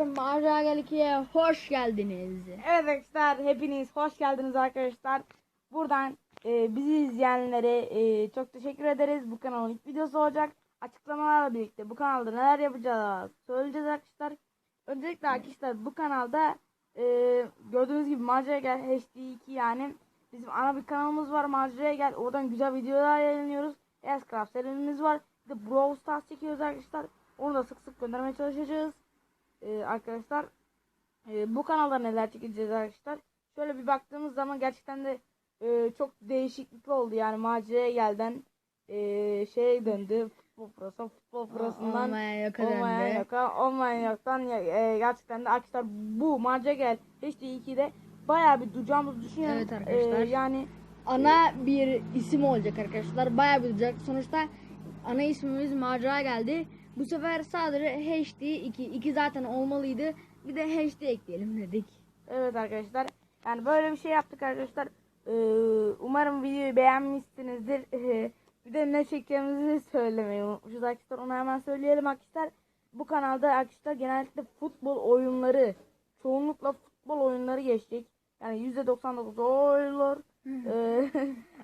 arkadaşlar Macera Gel 2'ye hoş geldiniz. Evet arkadaşlar hepiniz hoş geldiniz arkadaşlar. Buradan e, bizi izleyenlere e, çok teşekkür ederiz. Bu kanalın ilk videosu olacak. Açıklamalarla birlikte bu kanalda neler yapacağız söyleyeceğiz arkadaşlar. Öncelikle arkadaşlar bu kanalda e, gördüğünüz gibi Maceraya Gel HD2 yani bizim ana bir kanalımız var Maceraya Gel. Oradan güzel videolar yayınlıyoruz. Escraft serimiz var. Bir de Brawl Stars çekiyoruz arkadaşlar. Onu da sık sık göndermeye çalışacağız. E, arkadaşlar ee, bu kanalda neler çekeceğiz arkadaşlar. Şöyle bir baktığımız zaman gerçekten de e, çok değişiklik oldu. Yani maceraya gelden e, şeye döndü. Futbol prosu, futbol prosundan Olmayan yoka olmayan yoka, olmayan yoktan e, gerçekten de arkadaşlar bu maceraya gel HD2'de bayağı bir duyacağımızı düşünüyorum. Evet arkadaşlar. Ee, yani Ana bir isim olacak arkadaşlar. Bayağı bir olacak. Sonuçta ana ismimiz Macera geldi. Bu sefer sadece HD 2. 2 zaten olmalıydı. Bir de HD ekleyelim dedik. Evet arkadaşlar. Yani böyle bir şey yaptık arkadaşlar. Ee, umarım videoyu beğenmişsinizdir. Ee, bir de ne çekeceğimizi söylemeyi unutmuşuz arkadaşlar. Onu hemen söyleyelim arkadaşlar. Bu kanalda arkadaşlar genellikle futbol oyunları, çoğunlukla futbol oyunları geçecek. Yani %99 o olur. Ee,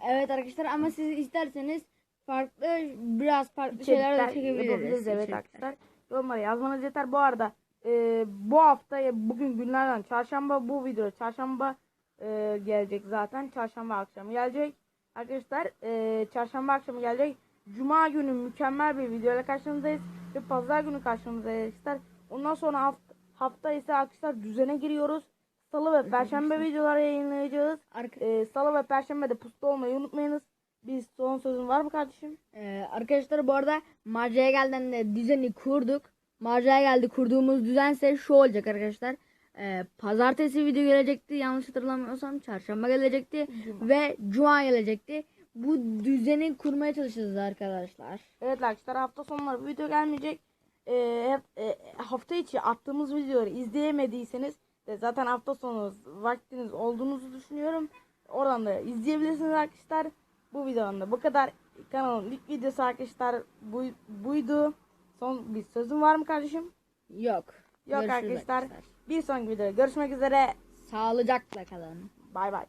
Evet arkadaşlar ama siz isterseniz farklı biraz farklı şeyler de çekebiliriz. evet arkadaşlar. Yorumlara yazmanız yeter. Bu arada e, bu hafta bugün günlerden çarşamba bu video çarşamba e, gelecek zaten. Çarşamba akşamı gelecek. Arkadaşlar e, çarşamba akşamı gelecek. Cuma günü mükemmel bir videoyla karşınızdayız. Ve pazar günü karşınızdayız arkadaşlar. Ondan sonra hafta, hafta ise arkadaşlar düzene giriyoruz. Salı ve perşembe videoları yayınlayacağız. Arka- E, Salı ve perşembe de pusta olmayı unutmayınız. Biz son sözün var mı kardeşim? Ee, arkadaşlar bu arada Maceraya Gel'den de düzeni kurduk. Maceraya Geldi kurduğumuz düzense şu olacak arkadaşlar. Ee, pazartesi video gelecekti. Yanlış hatırlamıyorsam çarşamba gelecekti. Ve cuma gelecekti. Bu düzeni kurmaya çalışacağız arkadaşlar. Evet arkadaşlar hafta sonları video gelmeyecek. Ee, hep, e, hafta içi attığımız videoları izleyemediyseniz de zaten hafta sonu vaktiniz olduğunuzu düşünüyorum. Oradan da izleyebilirsiniz arkadaşlar. Bu videonun da bu kadar. Kanalın ilk videosu arkadaşlar bu, buydu. Son bir sözüm var mı kardeşim? Yok. Yok Görüşürüz arkadaşlar. Bir sonraki videoda görüşmek üzere. Sağlıcakla kalın. Bay bay.